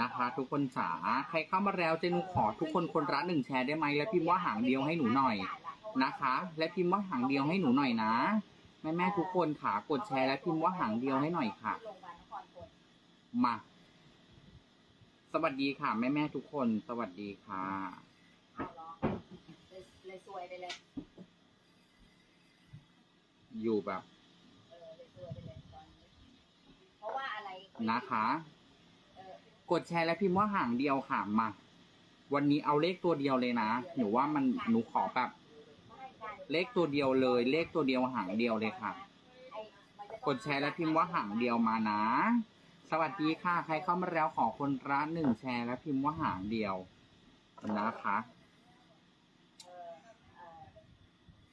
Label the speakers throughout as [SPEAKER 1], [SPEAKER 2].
[SPEAKER 1] นะคะ ทุกคนจ๋าใครเข้ามาแล้วเจนุขอทุกคนคนละหนึ่งแชร์ได้ไหมแล้วพิมพ์ว่าหางเดียวให้หนูหน่อยนะคะ และพิมพ์ว่าหางเดียวให้หนูหน่อยนะแม่แม่ๆทุกคนค่ะ กดแชร์และพิมพ์ว่าหางเดียวให้หน่อยค่ะ
[SPEAKER 2] โรงพยาบาลนครปฐม
[SPEAKER 1] มา สวัสดีค่ะ แม่แม่ๆทุกคน สวัสดีค่ะ
[SPEAKER 2] เอาเหรอเลยเลยซวยไปเลย
[SPEAKER 1] อยู่แบบ
[SPEAKER 2] เออเลยซวยไปเลยตอนนี้เพราะว่าอะไร
[SPEAKER 1] นะคะ
[SPEAKER 2] เออ ก
[SPEAKER 1] ดแชร์และพิมพ์ว่าหางเดียวค่ะมา วันนี้เอาเลขตัวเดียวเลยนะ หนูว่ามันหนูขอแบบเลขตัวเดียวเลย เลขตัวเดียวหางเดียวเลยค่ะ กดแชร์และพิมพ์ว่าหางเดียวมานะ สวัสดีค่ะ ใครเข้ามาแล้วขอคนละหนึ่งแชร์และพิมพ์ว่าหางเดียวนะคะ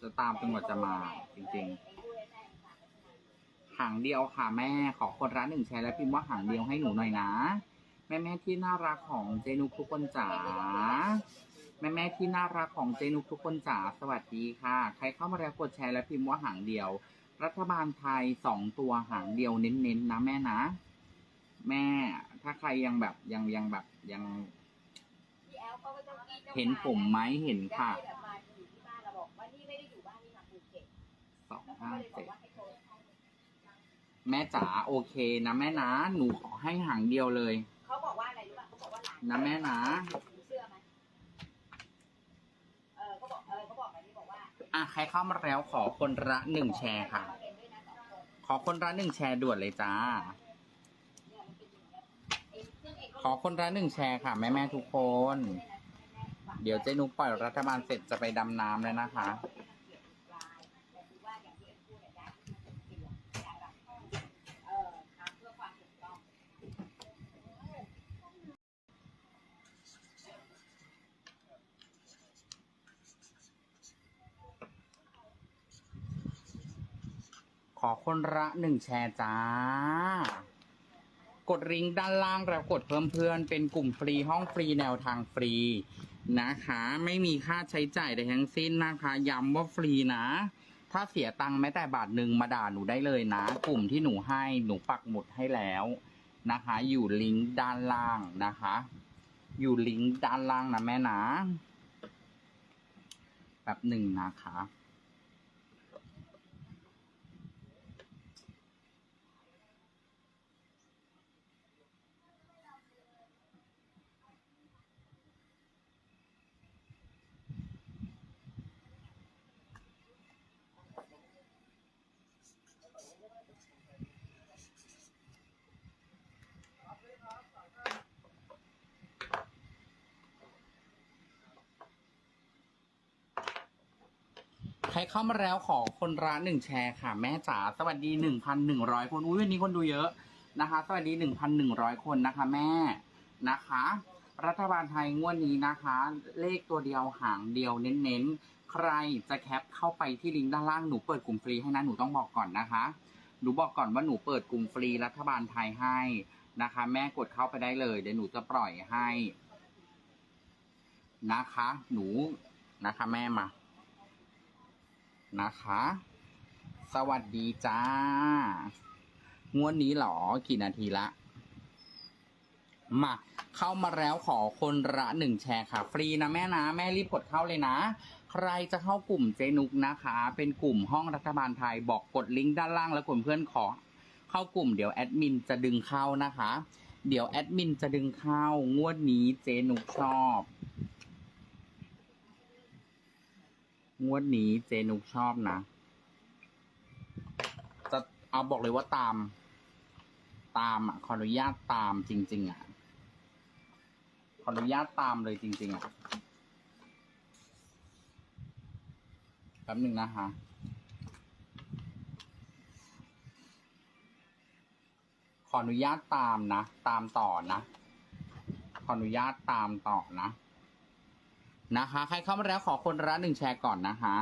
[SPEAKER 1] จะตามจนกว่าจะมาจริง
[SPEAKER 2] ไอ้ด้วยแม่ฝางใน
[SPEAKER 1] ๆหางเดียวค่ะแม่ ขอคนละหนึ่งแชร์และพิมพ์ว่าหางเดียวให้หนูหน่อยนะ แม่แม่ที่น่ารักของเจนุกทุกคนจ๋าแม่แม่ที่น่ารักของเจนุกทุกคนจ๋าสวัสดีค่ะ ใครเข้ามาแล้วกดแชร์และพิมพ์ว่าหางเดียว รัฐบาลไทยสองตัวหางเดียวเน้นๆนะแม่นะ แม่ถ้าใครยังแบบยังยังแบบยัง
[SPEAKER 2] เห็
[SPEAKER 1] นผมไหมเห็นค่ะ
[SPEAKER 2] ได้แบบมาอยู่ที่บ้านเราบอกว่านี่ไม่ได้อยู่บ้านนี่มาภูเก็ต
[SPEAKER 1] สองห้า
[SPEAKER 2] เลยบอ
[SPEAKER 1] เจ็ด
[SPEAKER 2] ว่าให้โทรให้
[SPEAKER 1] แม่จ๋าโอเคนะแม่นะ หนูขอให้หางเดียวเลย
[SPEAKER 2] น
[SPEAKER 1] นะแม่นะ
[SPEAKER 2] เชื่อไหมเออเขาบอกเออเขาบอกแบบนี้บอกว่า
[SPEAKER 1] อะใครเข้ามาแล้วขอคนละหนึ่งแชร์ค่ะ
[SPEAKER 2] เห็นด้วยนะสองคน
[SPEAKER 1] ขอคนละหนึ่งแชร์ด่วนเลยจ้า
[SPEAKER 2] เนี่ยมันเป็นอย่างเงี้ยไอ้เครื่องเองก็
[SPEAKER 1] ขอคนละหนึ่งแชร์ค่ะ แม่แม่ๆทุกคน เดี๋ยวเจนุกปล่อยรัฐบาลเสร็จจะไปดำน้ำเลยนะคะ
[SPEAKER 2] เออทำเพื่อความถูกต้อง
[SPEAKER 1] ขอคนละหนึ่งแชร์จ้า กดลิงก์ด้านล่างแล้วกดเพิ่มเพื่อนเป็นกลุ่มฟรีห้องฟรีแนวทางฟรีนะคะ ไม่มีค่าใช้จ่ายใดทั้งสิ้นนะคะย้ำว่าฟรีนะ ถ้าเสียตังค์แม้แต่บาทหนึ่งมาด่าหนูได้เลยนะ กลุ่มที่หนูให้หนูปักหมุดให้แล้วนะคะ อยู่ลิงก์ด้านล่างนะคะ อยู่ลิงก์ด้านล่างนะแม่นะแบบหนึ่งนะคะ รเข้ามาแล้วขอคนละหนึ่งแชร์ค่ะ แม่จ๋าสวัสดีหนึ่งพันหนึ่งร้อยคนอุ้ยวันนี้คนดูเยอะนะคะ สวัสดีหนึ่งพันหนึ่งร้อยคนนะคะ แม่นะคะ รัฐบาลไทยงวดนี้นะคะ เลขตัวเดียวหางเดียวเน้นๆ ใครจะแคปเข้าไปที่ลิงก์ด้านล่างหนูเปิดกลุ่มฟรีให้นะหนูต้องบอกก่อนนะคะหนูบอกก่อนว่าหนูเปิดกลุ่มฟรีรัฐบาลไทยให้นะคะ แม่กดเข้าไปได้เลยเดี๋ยวหนูจะปล่อยให้ นะคะ หนูนะคะ แม่มา นะคะ สวัสดีจ้างวดนี้หรอกี่นาทีละ มาเข้ามาแล้วขอคนละหนึ่งแชร์ค่ะ ฟรีนะแม่นะแม่รีบกดเข้าเลยนะ ใครจะเข้ากลุ่มเจนุกนะคะ เป็นกลุ่มห้องรัฐบาลไทยบอกกดลิงก์ด้านล่างแล้วกดเพื่อนขอ เข้ากลุ่มเดี๋ยวแอดมินจะดึงเข้านะคะ เดี๋ยวแอดมินจะดึงเข้างวดนี้เจนุกชอบ งวดนี้เจนุกชอบนะ จะเอาบอกเลยว่าตาม ตามอะ ขออนุญาตตามจริง ๆ อะ ขออนุญาตตามเลยจริง ๆ อะ แป๊บหนึ่งนะคะขออนุญาตตามนะ ตามต่อนะ ขออนุญาตตามต่อนะ นะคะ ใครเข้ามาแล้วขอคนละหนึ่งแชร์ก่อนนะคะ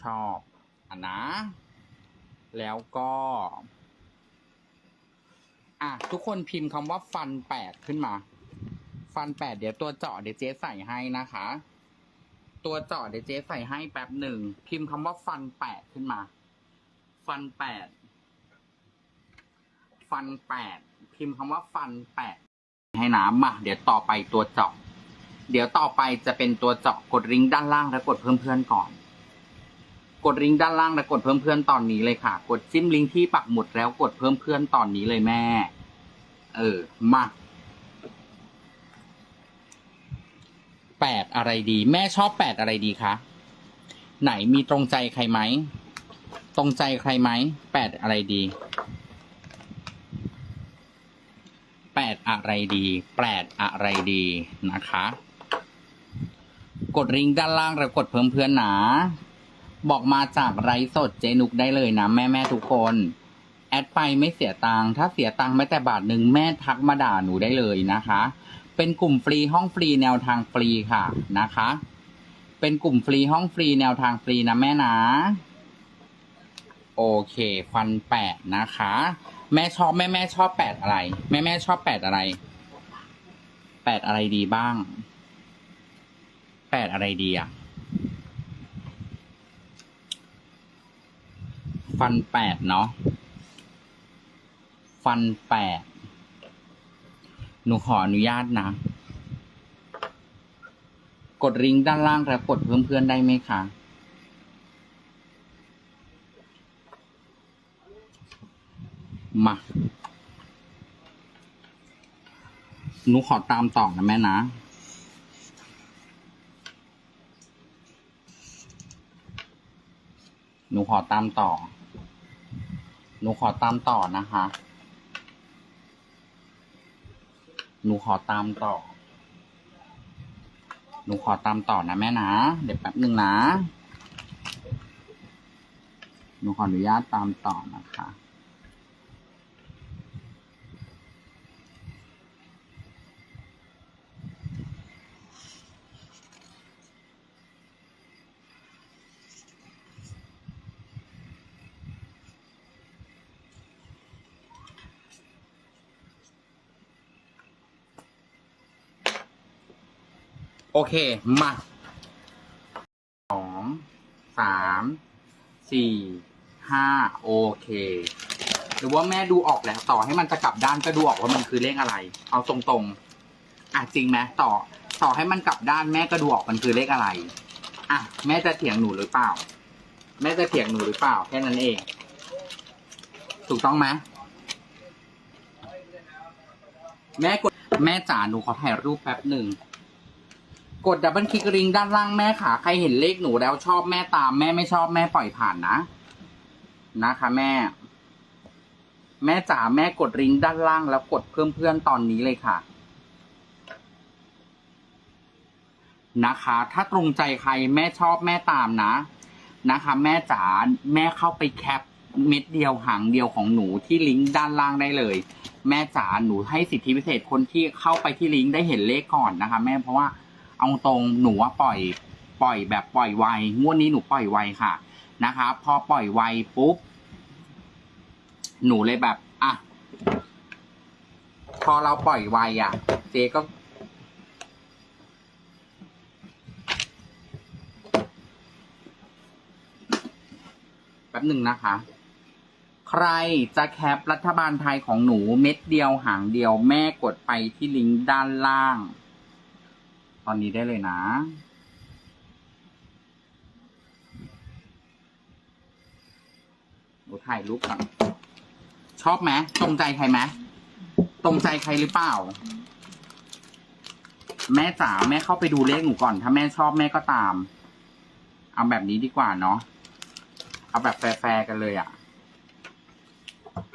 [SPEAKER 1] ชอบอะนะ แล้วก็ อะ ทุกคนพิมพ์คำว่าฟันแปดขึ้นมา ฟันแปดเดี๋ยวตัวเจาะเดี๋ยวเจ๊ใส่ให้นะคะ ตัวเจาะเดี๋ยวเจ๊ใส่ให้แป๊บหนึ่ง พิมพ์คำว่าฟันแปดขึ้นมา ฟันแปด ฟันแปดพิมพ์คำว่าฟันแปดให้น้ำมาเดี๋ยวต่อไปตัวเจาะเดี๋ยวต่อไปจะเป็นตัวเจาะกดริงก์ด้านล่างแล้วกดเพิ่มเพื่อนก่อน กดลิงก์ด้านล่างแล้วกดเพิ่มเพื่อนตอนนี้เลยค่ะ กดจิ้มลิงก์ที่ปักหมุดแล้วกดเพิ่มเพื่อนตอนนี้เลยแม่ เออมาแปดอะไรดี แม่ชอบแปดอะไรดีคะไหนมีตรงใจใครไหมตรงใจใครไหมแปดอะไรดี แปดอะไรดีแปดอะไรดีนะคะ กดลิงก์ด้านล่างแล้วกดเพิ่มเพื่อนหนะบอกมาจากไลฟ์สดเจนุกได้เลยนะแม่แม่ๆทุกคน แอดไปไม่เสียตังค์ถ้าเสียตังค์แม้แต่บาทหนึ่งแม่ทักมาด่าหนูได้เลยนะคะ เป็นกลุ่มฟรีห้องฟรีแนวทางฟรีค่ะนะคะ เป็นกลุ่มฟรีห้องฟรีแนวทางฟรีนะแม่นะ โอเค ฟันแปดนะคะ แม่ชอบแม่แม่ชอบแปดอะไร แม่แม่ชอบแปดอะไร แปดอะไรดีบ้าง แปดอะไรดีอะ ฟันแปดเนาะ ฟันแปด หนูขออนุญาตนะ กดลิงก์ด้านล่างแล้วกดเพิ่มเพื่อนได้ไหมคะ มาหนูขอตามต่อนะแม่นะ หนูขอตามต่อ หนูขอตามต่อนะคะ หนูขอตามต่อ หนูขอตามต่อนะแม่นะ เดี๋ยวแป๊บหนึ่งนะ หนูขออนุญาตตามต่อนะคะ โอเค มาสองสามสี่ห้าโอเค หรือว่าแม่ดูออกแล้ว ต่อให้มันจะกลับด้านก็ดูออกว่ามันคือเลขอะไร เอาตรงๆอะจริงไหมต่อ ต่อให้มันกลับด้านแม่ก็ดูออกมันคือเลขอะไรอะแม่จะเถียงหนูหรือเปล่า แม่จะเถียงหนูหรือเปล่าแค่นั้นเอง ถูกต้องไหมแม่กดแม่จ๋าหนูขอถ่ายรูปแป๊บหนึ่ง กดดับเบิลคลิกลิงด้านล่างแม่ขาใครเห็นเลขหนูแล้วชอบแม่ตามแม่ไม่ชอบแม่ปล่อยผ่านนะ นะคะแม่ แม่จ๋าแม่กดลิงด้านล่างแล้วกดเพิ่มเพื่อนตอนนี้เลยค่ะ นะคะ ถ้าตรงใจใครแม่ชอบแม่ตามนะ นะคะ แม่จ๋าแม่เข้าไปแคปเม็ดเดียวหางเดียวของหนูที่ลิงก์ด้านล่างได้เลย แม่จ๋าหนูให้สิทธิพิเศษคนที่เข้าไปที่ลิงก์ได้เห็นเลขก่อนนะคะ แม่เพราะว่า เอาตรงหนูว่าปล่อย ปล่อยแบบปล่อยไวงวดนี้หนูปล่อยไวค่ะนะคะพอปล่อยไวปุ๊บ หนูเลยแบบอะพอเราปล่อยไวอะ เจ๊ก็ แป๊บหนึ่งนะคะ ใครจะแคปรัฐบาลไทยของหนูเม็ดเดียวหางเดียวแม่กดไปที่ลิงก์ด้านล่าง ตอนนี้ได้เลยนะหนูถ่ายรูปก่อนชอบไหมตรงใจใครไหมตรงใจใครหรือเปล่า แม่จ๋าแม่เข้าไปดูเลขหนูก่อน ถ้าแม่ชอบแม่ก็ตาม เอาแบบนี้ดีกว่าเนาะเอาแบบแฟร์ๆกันเลยอะ่ะ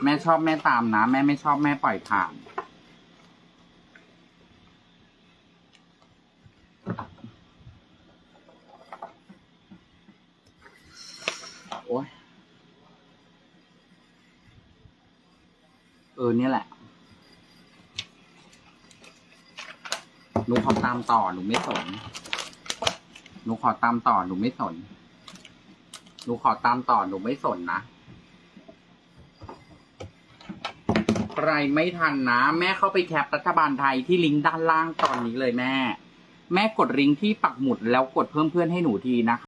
[SPEAKER 1] แม่ชอบแม่ตามนะ แม่ไม่ชอบแม่ปล่อยผ่าน โอ้ย เอ อเนี่ยแหละ หนูขอตามต่อ หนูไม่สน หนูขอตามต่อ หนูไม่สน หนูขอตามต่อ หนูไม่สนนะ ใครไม่ทันนะ แม่เข้าไปแคปรัฐบาลไทยที่ลิงก์ด้านล่างตอนนี้เลยแม่ แม่กดลิงก์ที่ปักหมุดแล้วกดเพิ่มเพื่อนให้หนูทีนะคะ